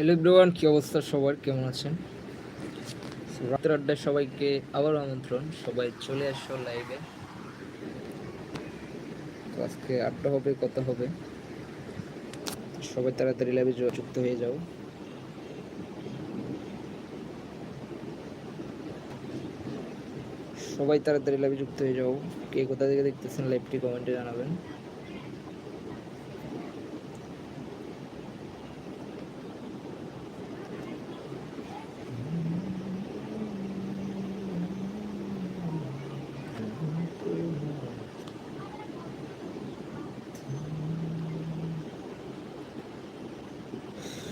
Hello everyone কি অবস্থা? সবার কেমন আছেন? রাতের আড্ডায় সবাইকে আবার আমন্ত্রণ। সবাই চলে আসো লাইভে আজকে আড্ডা হবে, কথা হবে। সবাই তাড়াতাড়ি লাইভে যুক্ত হয়ে যাও। সবাই তাড়াতাড়ি লাইভে যুক্ত হয়ে যাও। কে কোথা থেকে দেখতেছেন লাইভটি কমেন্টে জানাবেন।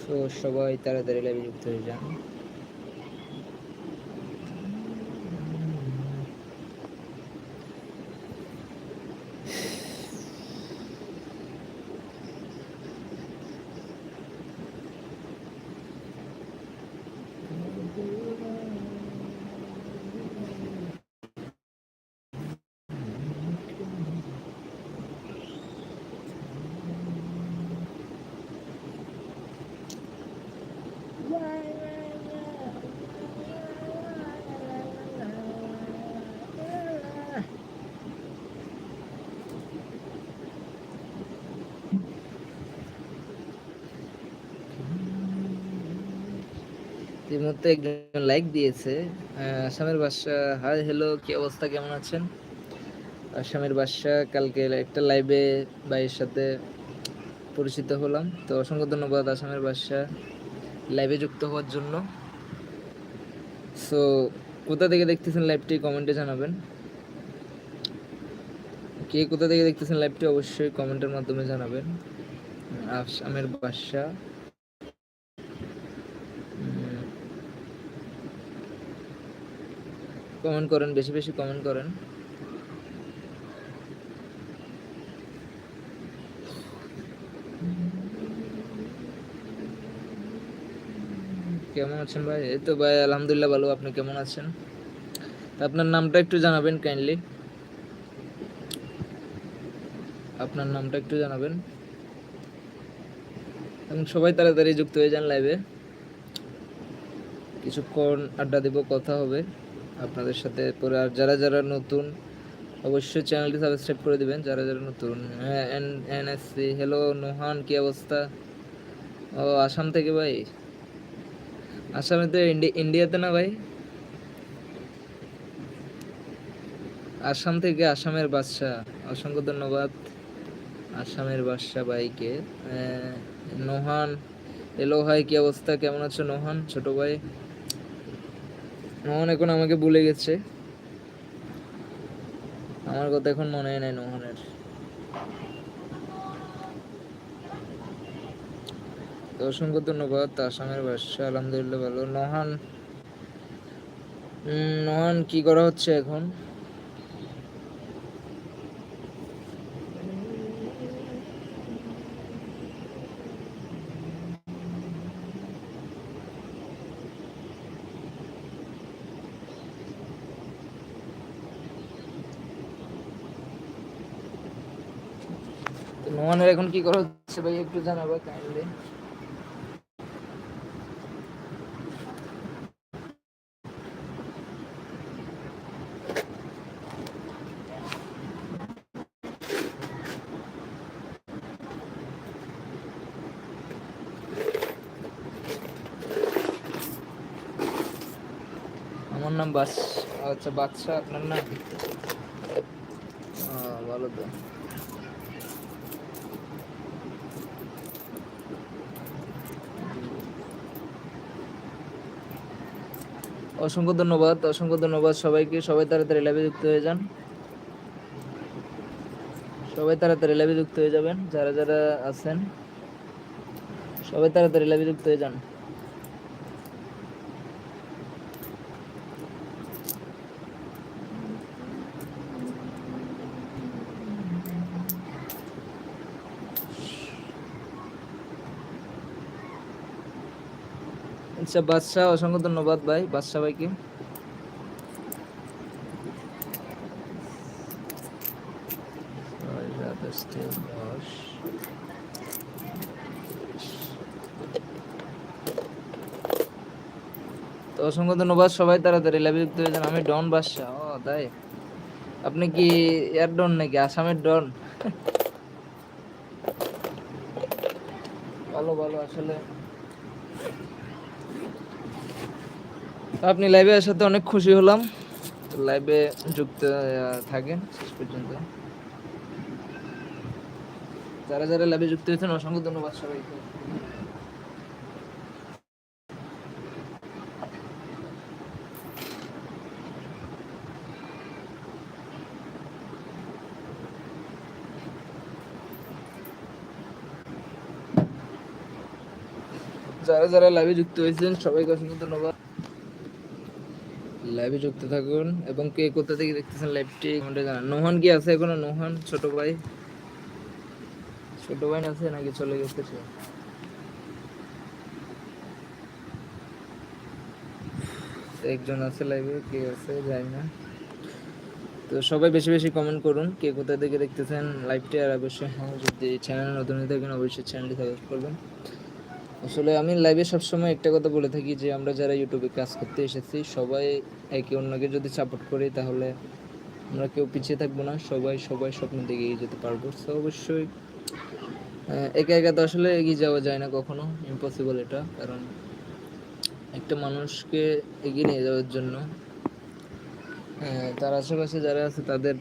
তো সবাই তাড়াতাড়ি লাইভে যুক্ত হয়ে যান। ইতিমধ্যে একজন লাইক দিয়েছে। আসামের বাসা হাই হ্যালো কি অবস্থা, কেমন আছেন? আসামের বাসা কালকে একটা লাইভে ভাইয়ের সাথে পরিচিত হলাম। তো অসংখ্য ধন্যবাদ আসামের বাসা লাইভে যুক্ত হওয়ার জন্য। সো কোথা থেকে দেখতেছেন লাইভটি কমেন্টে জানাবেন। কে কোথা থেকে দেখতেছেন লাইভটি অবশ্যই কমেন্টের মাধ্যমে জানাবেন। আসামের বাসা কমেন্ট করেন, বেশি বেশি কমেন্ট করেন। কেমন আছেন ভাই? এই তো ভাই, আলহামদুলিল্লাহ ভালো। আপনি কেমন আছেন? আপনার নামটা একটু জানাবেন কাইন্ডলি আপনার নামটা একটু জানাবেন। এবং সবাই তাড়াতাড়ি যুক্ত হয়ে যান লাইভে কিছুক্ষণ আড্ডা দিব, কথা হবে। আপনাদের সাথে পরে আর যারা যারা নতুন, অবশ্যই চ্যানেলটি সাবস্ক্রাইব করে দিবেন, যারা যারা নতুন হ্যাঁ এনএসসি হ্যালো নোহান, কি অবস্থা? ও, আসাম থেকে ভাই? আসামে তো ইন্ডিয়াতে না ভাই? আসাম থেকে আসামের বাদশা অসংখ্য ধন্যবাদ। আসামের বাদশা ভাইকে নোহান এলো ভাই কি অবস্থা? কেমন আছো নোহান, ছোট ভাই? নোহন এখন আমাকে ভুলে গেছে। আমার কথা এখন মনে নাই মোহনের অসংখ্য ধন্যবাদ, আসামের বাসা আলহামদুলিল্লাহ ভালো। নোহান নোহান কি করা হচ্ছে এখন? তো নোহানের এখন কি করা হচ্ছে ভাই? একটু জানাব কাইন্ডলি আমার নাম বাস আচ্ছা বাদশা আপনার নাম? ভালো তো। অসংখ্য ধন্যবাদ অসংখ্য ধন্যবাদ সবাইকে। সবাই তাড়াতাড়ি লাইভে যুক্ত হয়ে যান। সবাই তাড়াতাড়ি লাইভে যুক্ত হয়ে যাবেন, যারা যারা আছেন। সবাই তাড়াতাড়ি লাইভে যুক্ত হয়ে যান। আচ্ছা বাদশাহ, অসংখ্য ধন্যবাদ ভাই, বাদশাহ ভাইকে। তো অসংখ্য ধন্যবাদ সবাই তাড়াতাড়ি। লাইভে যুক্ত হয়ে যান আমি ডন বাদশাহ। ও, তাই? আপনি কি এয়ার ডন নাকি? আসামের ডন? ভালো ভালো, আসলে। আপনি লাইভে আসার সাথে অনেক খুশি হলাম। লাইভে যুক্ত থাকেন শেষ পর্যন্ত। যারা যারা লাইভে যুক্ত হয়েছেন, অসংখ্য ধন্যবাদ সবাইকে। যারা যারা লাইভে যুক্ত হয়েছেন, সবাইকে অসংখ্য ধন্যবাদ। লাইভে যুক্ত থাকুন এবং কে কোথা থেকে দেখতেছেন লাইভটি কমেন্টে জানান। নোহান কি আছে এখনও? নোহান, ছোট ভাই। ছোট ভাই আছে নাকি চলে গেছে সে? একজন আছে লাইভে কে আছে জানি না। তো সবাই বেশি বেশি কমেন্ট করুন, কে কোথা থেকে দেখতেছেন লাইভটি আর অবশ্যই হ্যাঁ যদি চ্যানেল নতুন থাকেন, অবশ্যই চ্যানেলটি সাবস্ক্রাইব করবেন। আসলে আমি লাইভে সবসময় একটা কথা বলে থাকি যে, আমরা যারা ইউটিউবে কাজ করতে এসেছি, সবাই একে অন্যকে যদি সাপোর্ট করি, তাহলে আমরা কেউ পিছিয়ে থাকব না। সবাই সবাই স্বপ্ন দিকে এগিয়ে যেতে পারব। তো অবশ্যই একা একা তো আসলে এগিয়ে যাওয়া যায় না কখনো। ইম্পসিবল এটা। কারণ একটা মানুষকে এগিয়ে নিয়ে যাওয়ার জন্য তার আশেপাশে যারা আছে, তাদের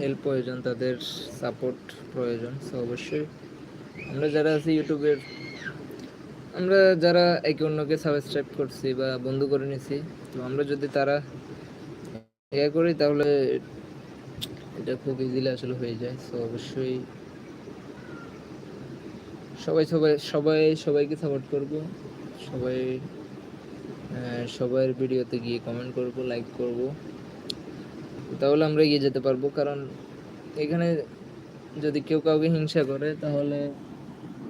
হেল্প প্রয়োজন, তাদের সাপোর্ট প্রয়োজন। তো অবশ্যই, আমরা যারা আছি ইউটিউবের আমরা যারা একে অন্যকে সাবস্ক্রাইব করছি বা বন্ধু করে নিছি, তো আমরা যদি তারা ইয়ে করি তাহলে এটা খুব ইজিলি আসলে হয়ে যায়। তো অবশ্যই সবাই সবাই সবাই, সবাইকে সাপোর্ট করব। সবাই সবার ভিডিওতে গিয়ে কমেন্ট করব লাইক করব। তাহলে আমরা এগিয়ে যেতে পারব। কারণ এখানে যদি কেউ কাউকে হিংসা করে তাহলে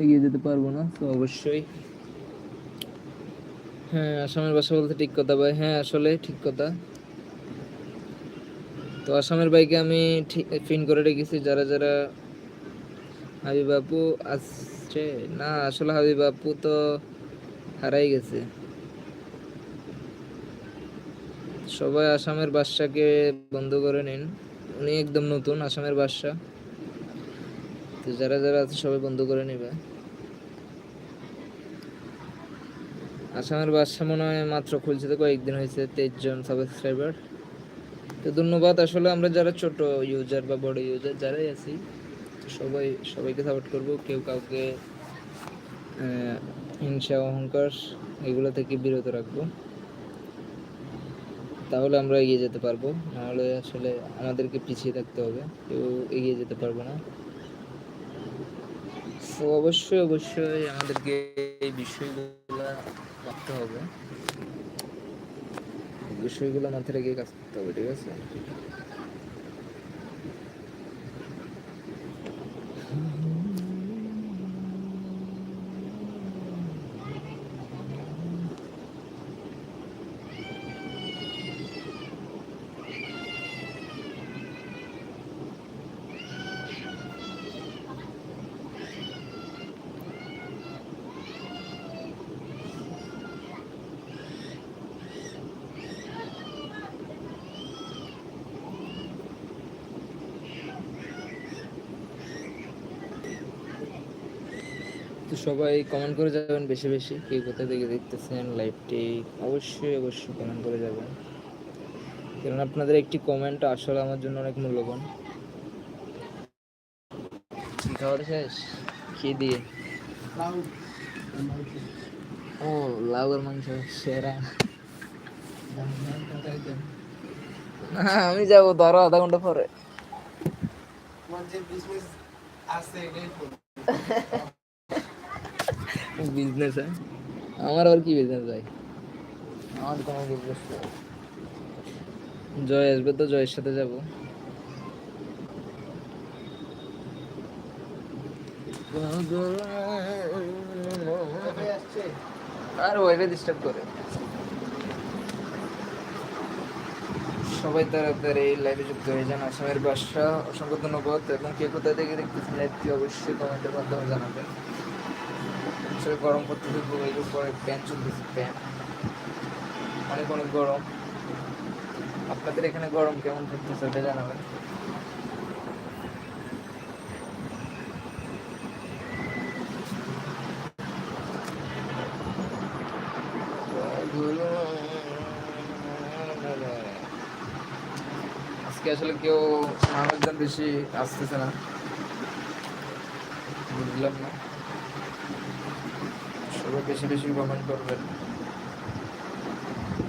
এগিয়ে যেতে পারব না। তো অবশ্যই হ্যাঁ আসামের ভাষা বলতে ঠিক কথা ভাই। হ্যাঁ আসলে ঠিক কথা। তো আসামের বাইকে আমি ঠিক পিন করে রেখেছি। যারা যারা হাবিব বাপু আসছে না, আসলে হাবিব বাপু তো হারাই গেছে। সবাই আসামের বাদশাকে বন্ধ করে নিন। উনি একদম নতুন আসামের বাদশা। তো যারা যারা আছে, সবাই বন্ধ করে নেবে। আসামের বাদশা মনে হয় মাত্র খুলছে তো কয়েকদিন হয়েছে তেইশ জন সাবস্ক্রাইবার তো ধন্যবাদ, আসলে আমরা যারা ছোট ইউজার বা বড় ইউজার যারাই আছি, সবাই, সবাইকে সাপোর্ট করব। কেউ কাউকে হিংসা, অহংকার এগুলো থেকে বিরত রাখব। তাহলে আমরা এগিয়ে যেতে পারব। নাহলে আসলে আমাদেরকে পিছিয়ে থাকতে হবে। কেউ এগিয়ে যেতে পারব না। তো অবশ্যই অবশ্যই আমাদেরকে এই বিষয়গুলো ভাবতে হবে। বিষয়গুলো মাথায় রেখে কাজ করতে হবে ঠিক আছে? সবাই কমেন্ট করে যাবেন বেশি বেশি। কে কোথা থেকে দেখতেছেন লাইভটি অবশ্যই অবশ্যই কমেন্ট করে যাবেন। কারণ আপনাদের একটি কমেন্ট আসলে আমার জন্য অনেক মূল্যবান। খাওয়া শেষ? কি দিয়ে? ও, লাউয়ের মাংস, সেরা। আমি যাব, ধরো আধা ঘণ্টা পরে। বিজনেস আমার আবার কি বিজনেস ভাই আমার কোনো বিজনেস জয় আসবে তো জয়ের সাথে যাব আর ওয়াইফে ডিস্টার্ব করে। সবাই তাড়াতাড়ি লাইভে যুক্ত হয়ে যান। আসামের বাসা অসংখ্য ধন্যবাদ। এবং কে কোথা থেকে দেখতেছেন লাইভটি অবশ্যই কমেন্টের মাধ্যমে জানাবেন। আসলে গরম পড়তে থাকব এর উপরে প্যান চলতেছে প্যান অনেক অনেক গরম। আপনাদের এখানে গরম কেমন থাকতেছে ওটা জানাবেন। আজকে আসলে কেউ মানুষজন বেশি আসতেছে না। বুঝলাম না। বেশি বেশি কমেন্ট করবেন।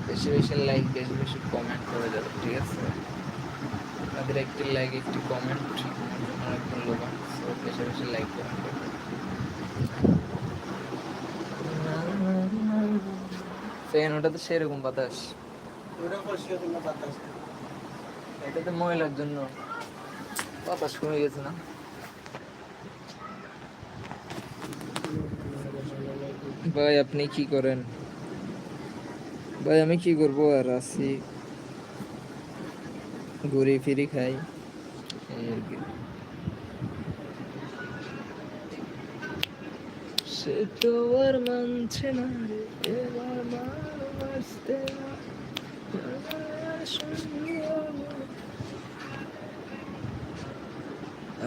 বেশি বেশি লাইক বেশি বেশি কমেন্ট করে যাবে ঠিক আছে? আপনাদের একটি লাইক একটি কমেন্ট অনেক মূল্যবান So, বেশি বেশি লাইক কমেন্ট করবেন ওটা তো সেরকম বাতাস। এটাতে ময়লার জন্য বাতাস কমে গেছে না? ভাই, আপনি কি করেন? ভাই, আমি কি করব? আর আছি। ঘুরি ফিরি খাই। সে তো আর মানছে না রে, এবার ভালোবাসতে না।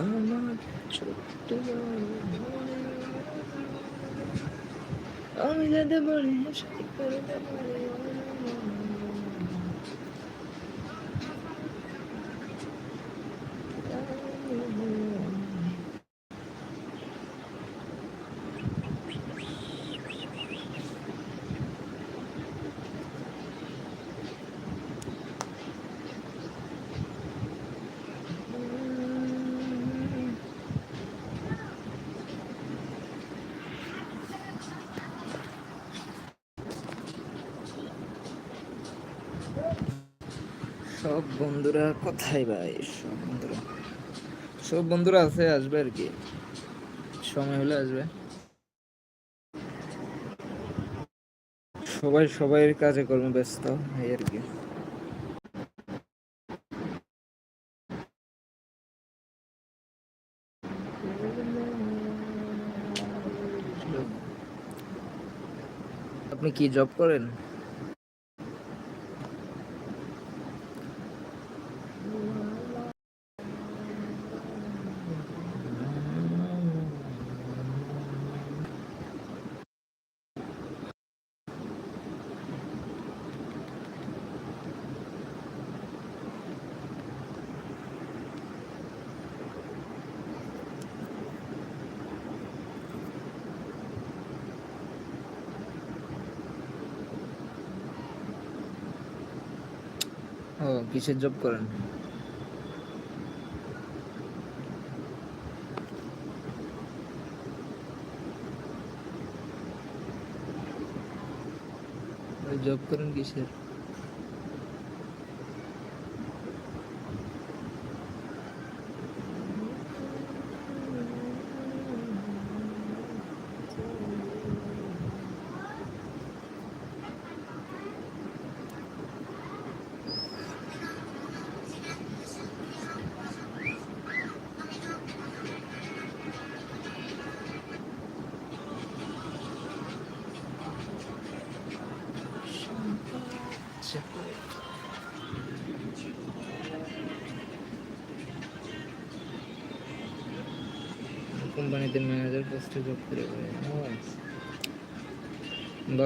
আমার ছোট্ট আমি যাতে পারি সেই করতে পারি সব বন্ধুরা কোথায় ভাই? সব বন্ধুরা। সব বন্ধুরা আছে, আসবে আর কি। সময় হলে আসবে। সবাই সবাই কাজে কর্মে ব্যস্ত, এই আর কি। আপনি কি জব করেন ও কিসের জব করেন? জব করেন কিসের?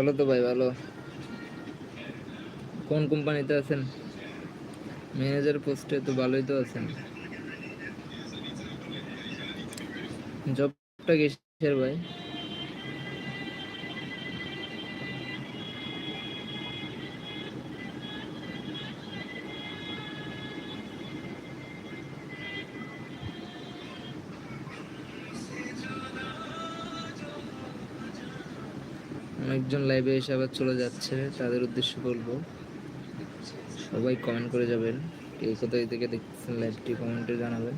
ভালো তো ভাই, ভালো। কোন কোম্পানিতে আছেন? ম্যানেজার পোস্টে তো ভালোই তো আছেন। জবটা কিসের ভাই? অনেকজন লাইভে এসে আবার চলে যাচ্ছে, তাদের উদ্দেশ্য বলব। সবাই কমেন্ট করে যাবেন কে কোথায় থেকে দেখতেছেন লাইভটি কমেন্টে জানাবেন।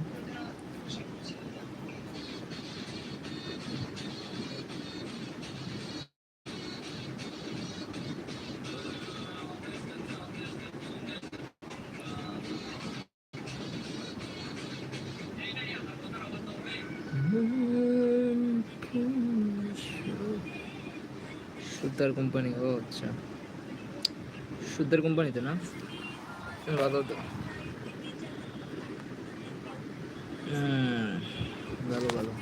সুতার কোম্পানি ও আচ্ছা। সুদের কোম্পানিতে না? ভালো তো। ভালো ভালো।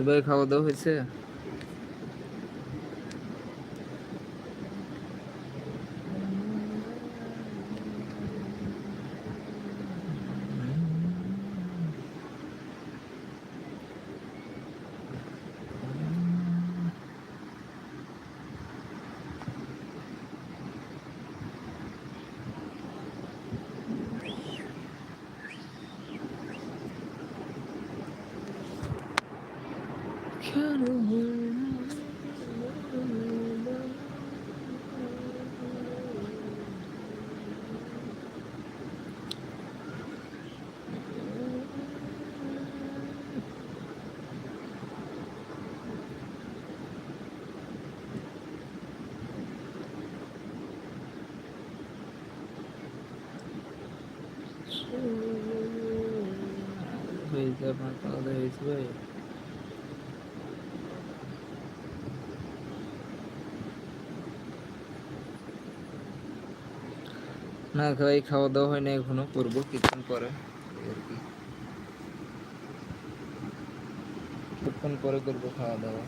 এবার খাওয়া দাওয়া হয়েছে? হয়েছে আপনার খাওয়া দাওয়া হয়েছে না খাই খাওয়া দাওয়া হয় না, এখনও করব কিছুক্ষণ পরে। আর কি। কিছুক্ষণ পরে করব খাওয়া দাওয়া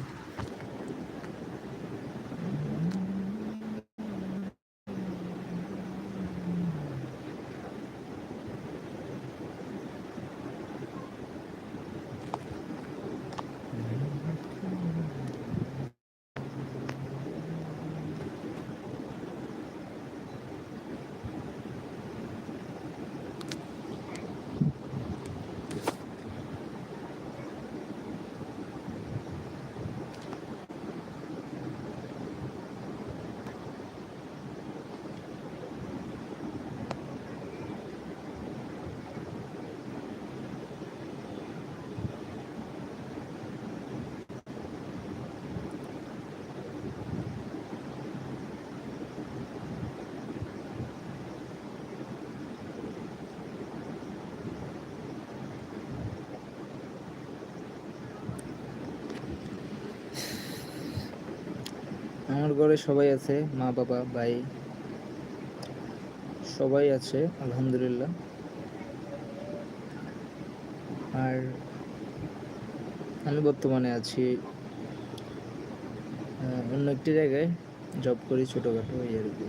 ঘরে সবাই আছে, মা, বাবা, ভাই, সবাই আছে, আলহামদুলিল্লাহ। আর আমি বর্তমানে আছি অন্য একটি জায়গায় জব করি ছোটোখাটো এই আর কি।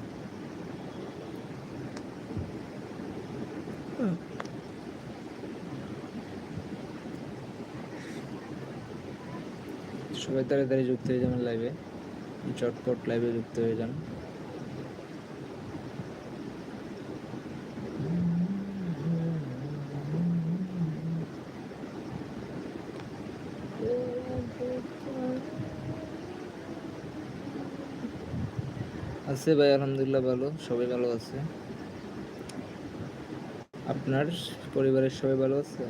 সবাই তাড়াতাড়ি যুক্ত হয়ে যেমন লাইভে চটপট লাইভে যুক্ত হয়ে যান। আছে ভাই, আলহামদুলিল্লাহ ভালো। সবাই ভালো আছে? আপনার পরিবারের সবাই ভালো আছে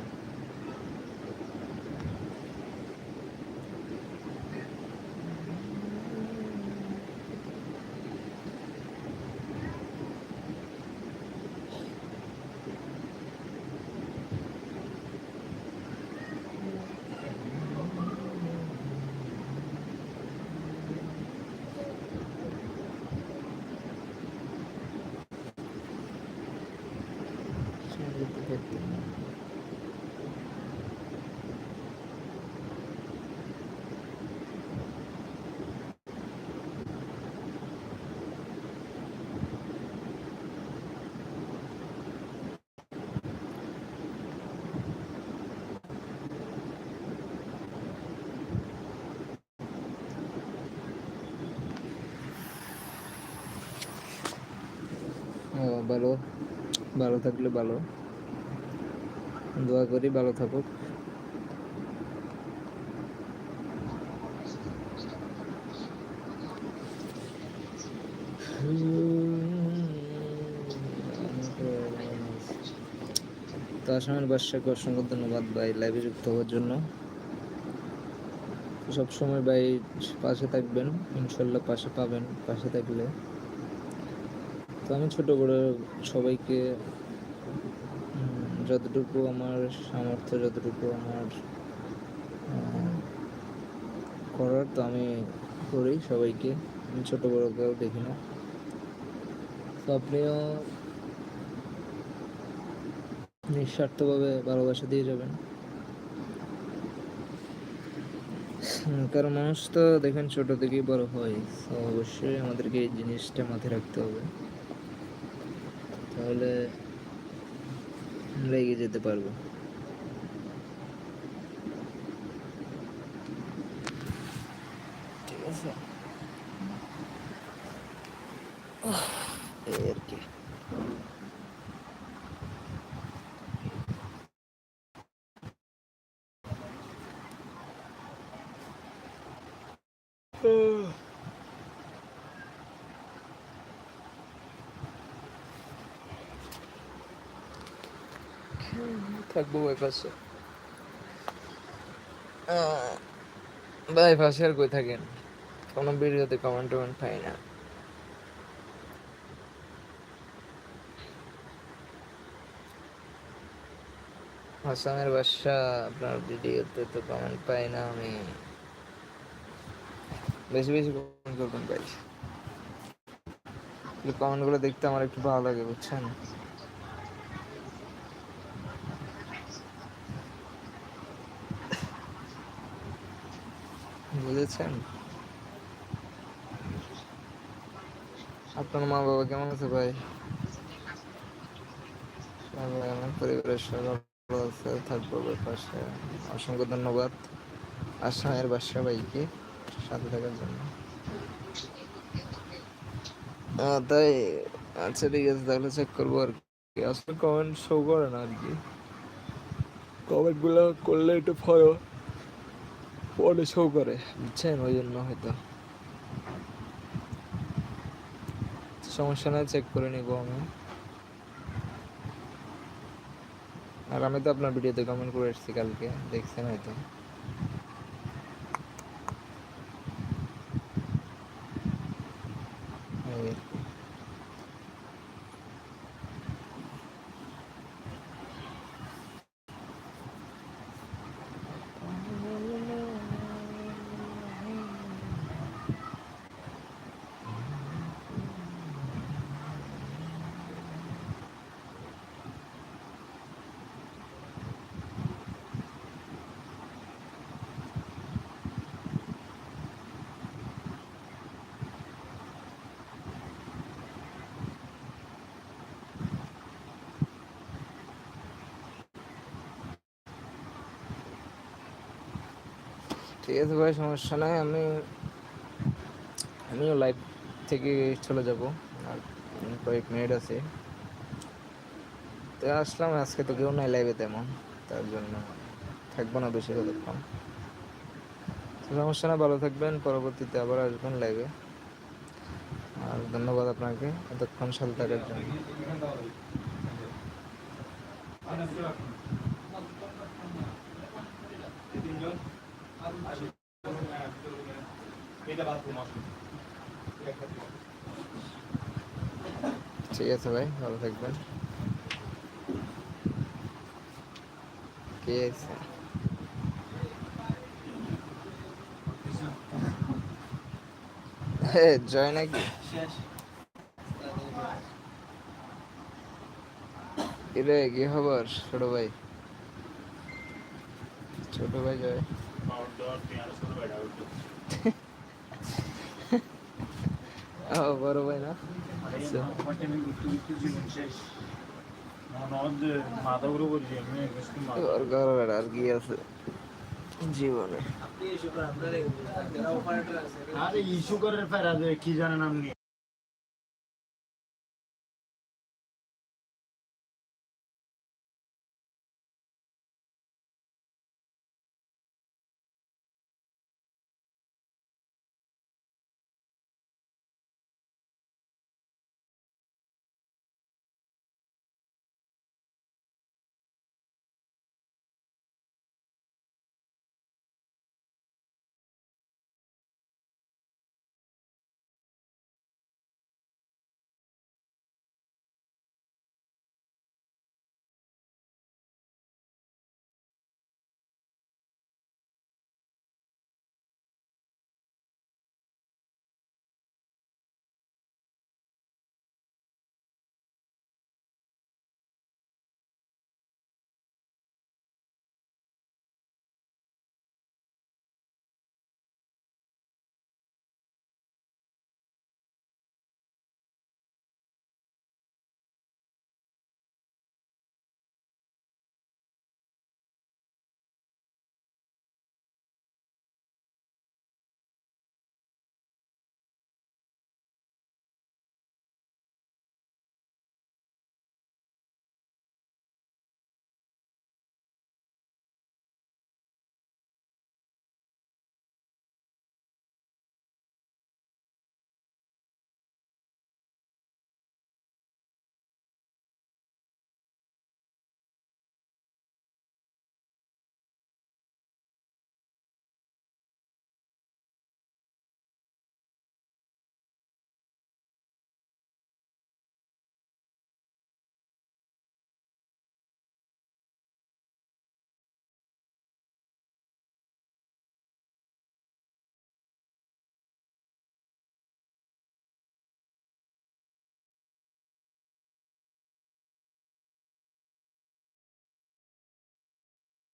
ও ভালো। ভালো থাকলে ভালো। দোয়া করি ভালো থাকুক। তো আসামের বাদশাকে অসংখ্য ধন্যবাদ ভাই লাইভে যুক্ত হওয়ার জন্য। সব সময় ভাই পাশে থাকবেন। ইনশাল্লাহ পাশে পাবেন, পাশে থাকলে। তো আমি ছোট বড় সবাইকে যতটুকু আমার সামর্থ্য, যতটুকু আমার করার তো আমি করি সবাইকে। আমি ছোট বড় কেউ দেখি না। তো আপনিও নিঃস্বার্থভাবে ভালোবাসা দিয়ে যাবেন। কারণ মানুষ তো দেখেন ছোট থেকেই বড় হয় অবশ্যই আমাদেরকে এই জিনিসটা মাথায় রাখতে হবে। তাহলে আমরা যেতে পারব। ঠিক আছে। এই আর কি। থাকব ভাই পাশে আর কই থাকেন কোনো ভিডিওতে কমেন্ট টমেন্ট পাই না আসামের বাসা আপনার ভিডিওতে তো কমেন্ট পাই না আমি বেশি বেশি কমেন্ট করবেন ভাই কমেন্টগুলো দেখতে আমার একটু ভালো লাগে বুঝছেন বুঝেছেন? আপনার মা বাবা কেমন আছে ভাই? পরিবারের সবাই ভালো আছে, থাকব পাশে। অসংখ্য ধন্যবাদ। আসামের বাসা ভাইকে সাথে থাকার জন্য। তাই আচ্ছা ঠিক আছে, তাহলে চেক করব আর কি। আসলে কমেন্ট শো করে না আর কি। কমেন্টগুলো করলে একটু ফলো ফোনে শো করে, বুঝছেন? ওই জন্য হয়তো। সমস্যা নাই চেক করে নিব আমি। আর আমি তো আপনার ভিডিওতে কমেন্ট করে এসেছি কালকে, দেখছেন হয়তো এই আর কি। ঠিক আছে ভাই সমস্যা নাই, আমি, আমিও লাইভ থেকে চলে যাব, আর কয়েক মিনিট আছে। তো আসলাম, আজকে তো কেউ নাই লাইভে তেমন, তার জন্য থাকব না বেশি কতক্ষণ। সমস্যা না, ভালো থাকবেন, পরবর্তীতে আবার আসবেন লাইভে আর ধন্যবাদ আপনাকে, এতক্ষণ সাথে থাকার জন্য। ঠিক আছে ভাই ভালো থাকবেন। কে আছে? জয় নাকি? কিরে কি খবর ছোট ভাই? ছোট ভাই জয়। ও आहे না ওর ঘর আর কি আছে জীবনে আরে ইস্যু করে ফেরা কি জানেন আপনি